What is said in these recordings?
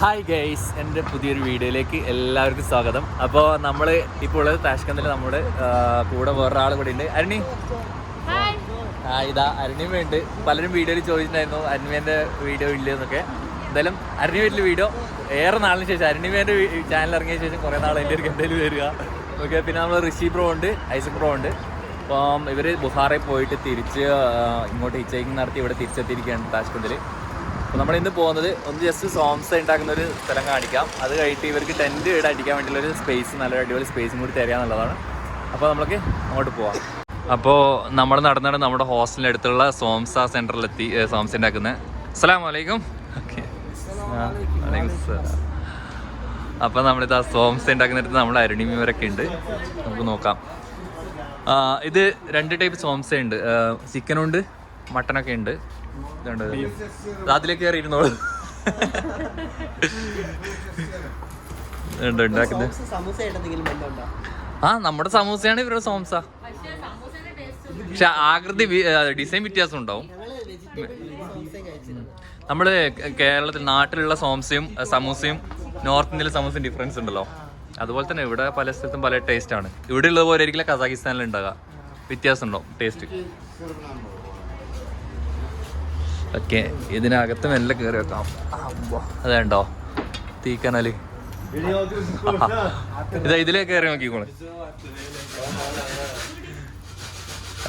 Hi guys എന്റെ പുതിയൊരു വീഡിയോയിലേക്ക് എല്ലാവർക്കും സ്വാഗതം. അപ്പോൾ നമ്മൾ ഇപ്പോൾ ഉള്ളത് താഷ്കന്തിൽ നമ്മുടെ കൂടെ വേറൊരാൾ കൂടെ ഉണ്ട്. അരുണി? ആ ഇതാ അരുണിമ വേണ്ട പലരും വീഡിയോയിൽ ചോദിച്ചിട്ടുണ്ടായിരുന്നു അരുണിമേന്റെ വീഡിയോ ഇല്ല എന്നൊക്കെ എന്തായാലും അരുണിമേന്റെ വീഡിയോ ഏറെ നാളിന് ശേഷം അരുണിമേന്റെ ചാനൽ ഇറങ്ങിയ ശേഷം കുറേ നാൾ എന്റെ ഒരു എന്തായാലും വരിക. ഓക്കെ പിന്നെ നമ്മൾ ഋഷി പ്രോ ഉണ്ട് ഐസക് പ്രോ ഉണ്ട്. അപ്പം ഇവർ ബുഹാറിൽ പോയിട്ട് തിരിച്ച് ഇങ്ങോട്ട് ഹിച്ചൈക്കിങ് നടത്തി ഇവിടെ തിരിച്ചെത്തിയിരിക്കുകയാണ് താഷ്കന്തിൽ അപ്പോൾ നമ്മൾ ഇന്ന് പോകുന്നത് ഒന്ന് ജസ്റ്റ് സോംസ് ഉണ്ടാക്കുന്ന ഒരു സ്ഥലം കാണിക്കാം. അത് കഴിഞ്ഞിട്ട് ഇവർക്ക് ടെന്റ് ഇവിടെ അടിക്കാൻ ഒരു സ്പേസ് നല്ല അടിപൊളി സ്പേസും കൂടി തരിക എന്നുള്ളതാണ്. അപ്പോൾ നമുക്ക് അങ്ങോട്ട് പോവാം. അപ്പോൾ നമ്മൾ നടന്നാണ് നമ്മുടെ ഹോസ്റ്റലിന്റെ അടുത്തുള്ള സോംസ സെന്ററിലെത്തി സോംസ് ഉണ്ടാക്കുന്നത് അസ്സാം വലൈക്കും ഓക്കെ അപ്പോൾ നമ്മളിത് ആ സോംസ് ഉണ്ടാക്കുന്നിടത്ത് നമ്മുടെ അരുണിമീവരൊക്കെ ഉണ്ട്. നമുക്ക് നോക്കാം. ഇത് രണ്ട് ടൈപ്പ് സോംസ ഉണ്ട്. ചിക്കനുണ്ട് മട്ടനൊക്കെ ഉണ്ട്. ഇതുണ്ട്. അതിലേക്ക് കയറി ഇരുന്നോളൂ സമൂസ ആ നമ്മുടെ സമൂസയാണ് ഇവരുടെ സോംസ. പക്ഷെ ആകൃതി ഡിസൈൻ വ്യത്യാസം ഉണ്ടാവും. സമൂസ നമ്മൾ കേരളത്തിൽ നാട്ടിലുള്ള സോംസയും സമൂസയും നോർത്ത് ഇന്ത്യയിലെ സമൂസയും ഡിഫറൻസ് ഉണ്ടല്ലോ. അതുപോലെ തന്നെ ഇവിടെ പല സ്ഥലത്തും പല ടേസ്റ്റ് ആണ്. ഇവിടെ ഉള്ളത് പോലെ ആയിരിക്കില്ല കസാഖിസ്ഥാനിൽ ഉണ്ടാകുക വ്യത്യാസം ഉണ്ടാവും ടേസ്റ്റ് ഓക്കെ ഇതിനകത്ത് മെല്ലെ കയറി വെക്കാം അതുണ്ടോ? തീക്കനൽ ഇതാ ഇതിലേ കയറി നോക്കിക്കോളെ.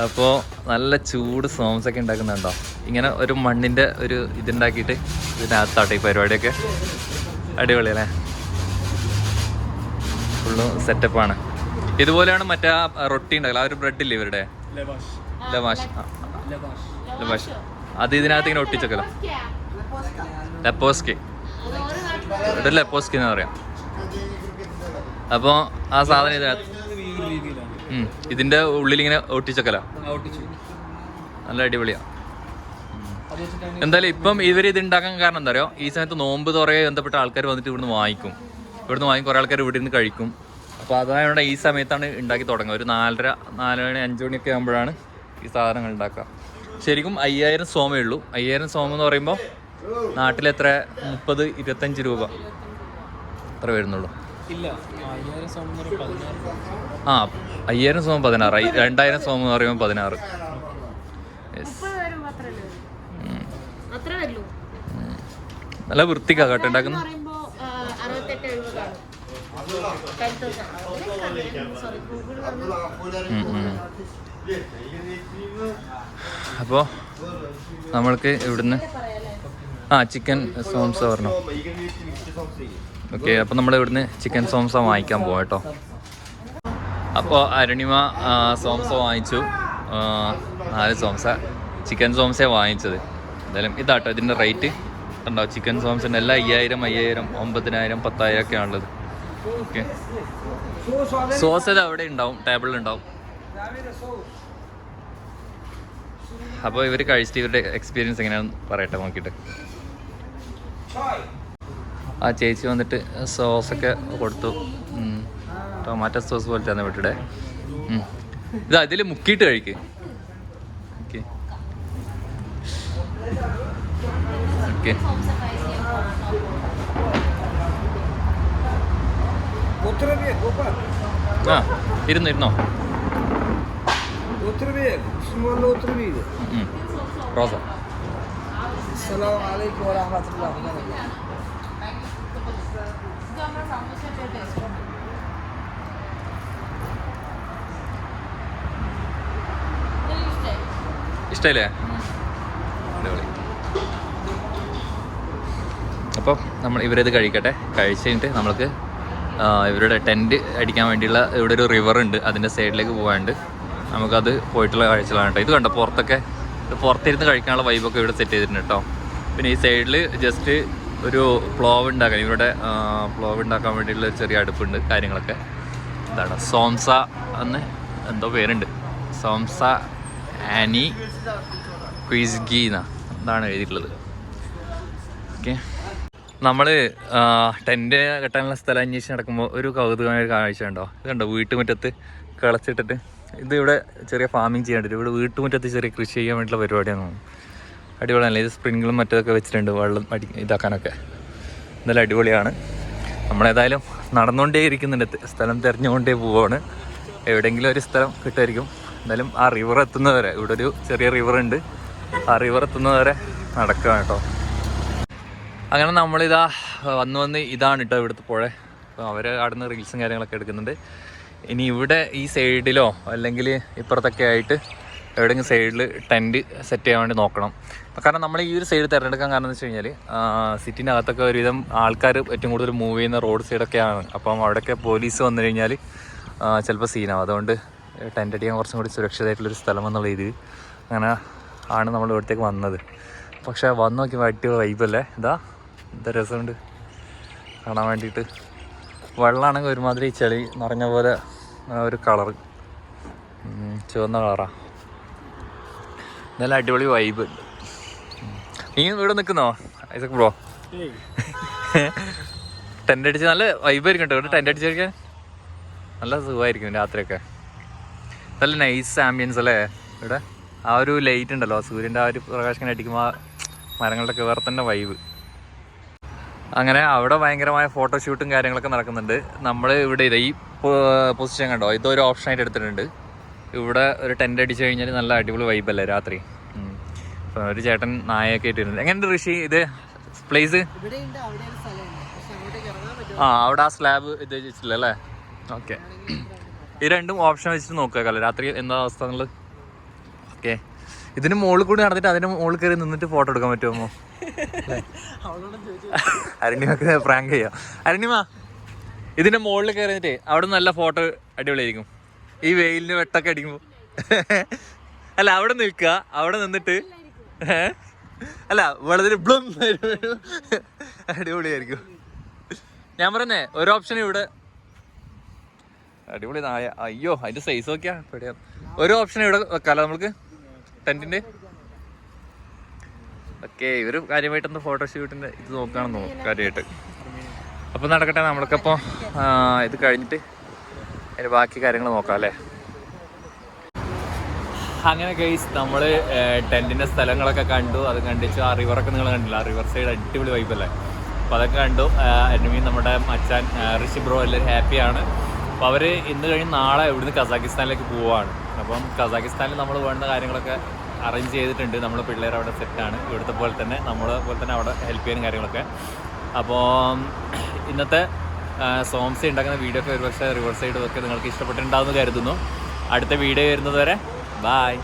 അപ്പോ നല്ല ചൂട് സോംസ് ഒക്കെ ഉണ്ടാക്കുന്നുണ്ടോ? ഇങ്ങനെ ഒരു മണ്ണിന്റെ ഒരു ഇതുണ്ടാക്കിയിട്ട് ഇതിനകത്താട്ടെ ഈ പരിപാടിയൊക്കെ. അടിപൊളി അല്ലേ? ഫുള്ള് സെറ്റപ്പാണ് ഇതുപോലെയാണ് മറ്റേ റൊട്ടി ഉണ്ടല്ലോ ആ ഒരു ബ്രെഡ് ഇല്ലേ ഇവരുടെ? ലവാഷ് ലവാഷ് അത് ഇതിനകത്ത് ഇങ്ങനെ ഒട്ടിച്ചക്കല. ലെപ്പോസ്കി. ഇവിടെ ലെപ്പോസ്കി എന്ന് പറയാം. അപ്പോ ആ സാധനം ഇതിനകത്ത്. ഇതിന്റെ ഉള്ളിൽ ഇങ്ങനെ ഒട്ടിച്ചക്കല നല്ല അടിപൊളിയാ. എന്തായാലും ഇപ്പം ഇവർ ഇത് ഉണ്ടാക്കാൻ കാരണം എന്താ പറയുക ഈ സമയത്ത് നോമ്പ് തുറയെ ബന്ധപ്പെട്ട ആൾക്കാർ വന്നിട്ട് ഇവിടുന്ന് വാങ്ങിക്കും. ഇവിടുന്ന് വാങ്ങി കുറേ ആൾക്കാർ ഇവിടെ നിന്ന് കഴിക്കും. അപ്പോൾ അതായത് ഈ സമയത്താണ് ഉണ്ടാക്കി തുടങ്ങുക. ഒരു നാലര നാല് മണി അഞ്ച് മണിയൊക്കെ ആകുമ്പോഴാണ് ഈ സാധനങ്ങൾ ഉണ്ടാക്കുക ശരിക്കും അയ്യായിരം സോമേ ഉള്ളൂ. അയ്യായിരം സോമ എന്ന് പറയുമ്പോൾ നാട്ടിലെത്ര? മുപ്പത് ഇരുപത്തഞ്ച് രൂപ. അത്ര വരുന്നുള്ളൂ. ആ അയ്യായിരം സോമം പതിനാറ്. രണ്ടായിരം സോമം എന്ന് പറയുമ്പോൾ പതിനാറ്. ഉം. ഉം. നല്ല വൃത്തിക്കാ കേട്ടോ ഉണ്ടാക്കുന്നത്. പറയുമ്പോ അപ്പോൾ നമ്മൾക്ക് ഇവിടുന്ന് ആ ചിക്കൻ സോംസ പറഞ്ഞു ഓക്കെ അപ്പോൾ നമ്മൾ ഇവിടുന്ന് ചിക്കൻ സോംസ വാങ്ങിക്കാൻ പോകാം കേട്ടോ. അപ്പോൾ അരുണിമ സോംസ വാങ്ങിച്ചു. നാല് സോംസ ചിക്കൻ സോംസ വാങ്ങിച്ചത്. എന്തായാലും ഇതാട്ടോ ഇതിന്റെ റേറ്റ് ഉണ്ടോ ചിക്കൻ സോംസിന്റെ എല്ലാം അയ്യായിരം അയ്യായിരം ഒമ്പതിനായിരം പത്തായിരം ഒക്കെ ആണുള്ളത്. ഓക്കെ സോസ് ഇത് അവിടെ ഉണ്ടാവും? ടേബിളിൽ ഉണ്ടാവും. അപ്പോൾ ഇവർ കഴിച്ചിട്ട് ഇവരുടെ എക്സ്പീരിയൻസ് എങ്ങനെയാണെന്ന് പറയട്ടെ നോക്കിയിട്ട്. ആ ചേച്ചി വന്നിട്ട് സോസൊക്കെ കൊടുത്തു. ടൊമാറ്റോ സോസ് പോലത്തെ ആണ് വിട്ടിടെ. ഇതാ ഇതിൽ മുക്കിയിട്ട് കഴിക്ക്. ഓക്കെ. ആ ഇരുന്നോ ഇരുന്നോ. ഉം. റോസ. Assalamu alaikum wa rahmatullahi wa barakatuh. ഇഷ്ടമല്ലേ അടിപൊളി. അപ്പോൾ നമ്മൾ ഇവരത് കഴിക്കട്ടെ. കഴിച്ച് കഴിഞ്ഞിട്ട് നമ്മൾക്ക് ഇവരുടെ ടെന്റ് അടിക്കാൻ വേണ്ടിയുള്ള ഇവിടെ ഒരു റിവർ ഉണ്ട്. അതിന്റെ സൈഡിലേക്ക് പോകാണ്ട് നമുക്കത് പോയിട്ടുള്ള കാഴ്ചകളാണ് കേട്ടോ. ഇത് കണ്ടോ പുറത്തൊക്കെ പുറത്തിരുന്ന് കഴിക്കാനുള്ള വൈബൊക്കെ ഇവിടെ സെറ്റ് ചെയ്തിട്ടുണ്ട് കേട്ടോ. പിന്നെ ഈ സൈഡിൽ ജസ്റ്റ് ഒരു പ്ലോവ് ഉണ്ടാക്കാൻ ഇവരുടെ പ്ലോവ് ഉണ്ടാക്കാൻ വേണ്ടിയിട്ടുള്ള ചെറിയ അടുപ്പുണ്ട് കാര്യങ്ങളൊക്കെ. എന്താണ് സോംസ എന്ന് എന്തോ പേരുണ്ട്. സോംസ ആനി ക്വിസ്ഗി എന്നാ എന്താണ് എഴുതിയിട്ടുള്ളത്. ഓക്കെ നമ്മൾ ടെന്റ് കെട്ടാനുള്ള സ്ഥലം അന്വേഷിച്ച് നടക്കുമ്പോൾ ഒരു കൗതുകമായ ഒരു കാഴ്ച ഉണ്ടോ ഇത് കണ്ടോ വീട്ടുമുറ്റത്ത് കിളച്ചിട്ടിട്ട് ഇത് ഇവിടെ ചെറിയ ഫാമിങ് ചെയ്യാൻ വേണ്ടിയിട്ട് ഇവിടെ വീട്ടുമുറ്റത്ത് ചെറിയ കൃഷി ചെയ്യാൻ വേണ്ടിയിട്ടുള്ള പരിപാടിയാണ് അടിപൊളിയല്ലേ ഇത് സ്പ്രിങ്കളും മറ്റൊക്കെ വെച്ചിട്ടുണ്ട് വെള്ളം അടി ഇതാക്കാനൊക്കെ. എന്തായാലും അടിപൊളിയാണ്. നമ്മളേതായാലും നടന്നുകൊണ്ടേ ഇരിക്കുന്നുണ്ട്. സ്ഥലം തിരഞ്ഞുകൊണ്ടേ പോവാണ്. എവിടെയെങ്കിലും ഒരു സ്ഥലം കിട്ടുമായിരിക്കും. എന്തായാലും ആ റിവർ എത്തുന്നവരെ ഇവിടെ ഒരു ചെറിയ റിവർ ഉണ്ട്. ആ റിവർ എത്തുന്നവരെ നടക്കുക കേട്ടോ. അങ്ങനെ നമ്മളിതാ വന്ന് വന്ന് ഇതാണ് കേട്ടോ ഇവിടുത്തെ പുഴ. അപ്പോൾ അവർ അവിടുന്ന് റീൽസും കാര്യങ്ങളൊക്കെ എടുക്കുന്നുണ്ട്. ഇനി ഇവിടെ ഈ സൈഡിലോ അല്ലെങ്കിൽ ഇപ്പുറത്തൊക്കെ ആയിട്ട് എവിടെയെങ്കിലും സൈഡിൽ ടെന്റ് സെറ്റ് ചെയ്യാൻ വേണ്ടി നോക്കണം. കാരണം നമ്മൾ ഈ ഒരു സൈഡ് തിരഞ്ഞെടുക്കാൻ കാരണം എന്ന് വെച്ച് കഴിഞ്ഞാൽ സിറ്റിന്റെ അകത്തൊക്കെ ഒരുവിധം ആൾക്കാർ ഏറ്റവും കൂടുതൽ മൂവ് ചെയ്യുന്ന റോഡ് സൈഡൊക്കെയാണ് അപ്പം അവിടെയൊക്കെ പോലീസ് വന്നു കഴിഞ്ഞാൽ ചിലപ്പോൾ സീനാവും അതുകൊണ്ട് ടെന്റ് അടിക്കാൻ കുറച്ചും കൂടി സുരക്ഷിതമായിട്ടുള്ളൊരു സ്ഥലം എന്നുള്ള രീതിയിൽ അങ്ങനെ ആണ് നമ്മൾ ഇവിടത്തേക്ക് വന്നത്. പക്ഷേ വന്ന് നോക്കിയപ്പോൾ അടിപൊളി വൈബല്ലേ ഇതാ എന്താ രസമുണ്ട്. കാണാൻ വേണ്ടിയിട്ട്. വെള്ളമാണെങ്കിൽ ഒരുമാതിരി ചെളി നിറഞ്ഞ പോലെ ഒരു കളർ. ചുവന്ന കളറാ. നല്ല അടിപൊളി വൈബ് ഉണ്ട്. നീ ഇവിടെ നിൽക്കുന്നോ ഐസക് ബ്രോ ടെന്റ് അടിച്ച് നല്ല വൈബായിരിക്കും കേട്ടോ. ഇവിടെ ടെന്റ് അടിച്ചിരിക്കാൻ നല്ല സുഖമായിരിക്കും രാത്രിയൊക്കെ. നല്ല നൈസ് ആംബിയൻസ് അല്ലേ? ഇവിടെ ആ ഒരു ലൈറ്റ് ഉണ്ടല്ലോ സൂര്യന്റെ ആ ഒരു പ്രകാശം അടിക്കുമ്പോൾ ആ മരങ്ങളുടെ ഒക്കെ വേറെ തന്നെ വൈബ് അങ്ങനെ അവിടെ ഭയങ്കരമായ ഫോട്ടോഷൂട്ടും കാര്യങ്ങളൊക്കെ നടക്കുന്നുണ്ട്. നമ്മൾ ഇവിടെ ഇതാ ഈ പൊസിഷൻ കണ്ടോ? ഇതൊരു ഓപ്ഷനായിട്ട് എടുത്തിട്ടുണ്ട്. ഇവിടെ ഒരു ടെന്റ് അടിച്ചു കഴിഞ്ഞാൽ നല്ല അടിപൊളി വൈബല്ലേ രാത്രി? അപ്പം ഒരു ചേട്ടൻ നായൊക്കെ ഇട്ടിട്ടുണ്ട്. എങ്ങനെയുണ്ട് ഋഷി ഇത്? പ്ലേസ് ആ അവിടെ ആ സ്ലാബ് ഇത് വെച്ചിട്ടില്ല അല്ലേ ഓക്കെ ഈ രണ്ടും ഓപ്ഷൻ വെച്ചിട്ട് നോക്കുക. രാത്രി എന്താ അവസ്ഥ എന്നുള്ളത്? ഓക്കെ. ഇതിന് മുകളിൽ കൂടി നടന്നിട്ട് അതിന്റെ മുകളിൽ കയറി നിന്നിട്ട് ഫോട്ടോ എടുക്കാൻ പറ്റുമോ അരണിമക്ക് പ്രാങ്ക് ചെയ്യാം. അരണിമ ഇതിന്റെ മുകളിൽ കയറിയിട്ട് അവിടെ നല്ല ഫോട്ടോ അടിപൊളിയായിരിക്കും. ഈ വെയിലിന് വെട്ടൊക്കെ അടിക്കുമ്പോ. അല്ല അവിടെ നിൽക്കുക. അവിടെ നിന്നിട്ട്? അല്ല വെള്ളത്തിൽ ബ്ലം അടിപൊളിയായിരിക്കും. ഞാൻ പറഞ്ഞേ ഒരു ഓപ്ഷൻ ഇവിടെ. അടിപൊളി നായ. അയ്യോ അതിന്റെ സൈസ് നോക്കിയാ പേടിയാ. ഒരു ഓപ്ഷൻ ഇവിടെ വെക്കാലോ നമുക്ക് ടെന്റിന്റെ ഓക്കെ ഇവർ കാര്യമായിട്ടൊന്ന് ഫോട്ടോഷൂട്ടിന്റെ ഇത് നോക്കുകയാണെന്ന് തോന്നുന്നു കാര്യമായിട്ട്. അപ്പൊ നടക്കട്ടെ നമ്മൾക്കപ്പോ ഇത് കഴിഞ്ഞിട്ട് അതിന്റെ ബാക്കി കാര്യങ്ങൾ നോക്കാം അല്ലേ? അങ്ങനെ ഗൈസ് നമ്മൾ ടെന്റിന്റെ സ്ഥലങ്ങളൊക്കെ കണ്ടു. അത് കണ്ടിച്ചു ആ റിവറൊക്കെ നിങ്ങൾ കണ്ടില്ല? ആ റിവർ സൈഡ് അടിപൊളി വൈബ് അല്ലേ? അപ്പോൾ അതൊക്കെ കണ്ടു. എന്നുമീൻ നമ്മുടെ അച്ഛൻ ഋഷി ബ്രോ എല്ലാവരും ഹാപ്പിയാണ് അപ്പോൾ അവർ ഇന്ന് കഴിഞ്ഞ് നാളെ ഇവിടുന്ന് കസാക്കിസ്ഥാനിലേക്ക് പോവുകയാണ് അപ്പം കസാക്കിസ്ഥാനിൽ നമ്മൾ വേണ്ട കാര്യങ്ങളൊക്കെ അറേഞ്ച് ചെയ്തിട്ടുണ്ട്. നമ്മൾ പിള്ളേർ അവിടെ സെറ്റാണ് ഇവിടുത്തെ പോലെ തന്നെ നമ്മളെ പോലെ തന്നെ അവിടെ ഹെൽപ്പ് ചെയ്യാനും കാര്യങ്ങളൊക്കെ. അപ്പോൾ ഇന്നത്തെ സോംസി ഉണ്ടാക്കുന്ന വീഡിയോ ഒക്കെ ഒരുപക്ഷെ റിവേഴ്സ് സൈഡ് ഒക്കെ നിങ്ങൾക്ക് ഇഷ്ടപ്പെട്ടിട്ടുണ്ടാവുമെന്ന് കരുതുന്നു. അടുത്ത വീഡിയോ വരുന്നത് വരെ ബായ്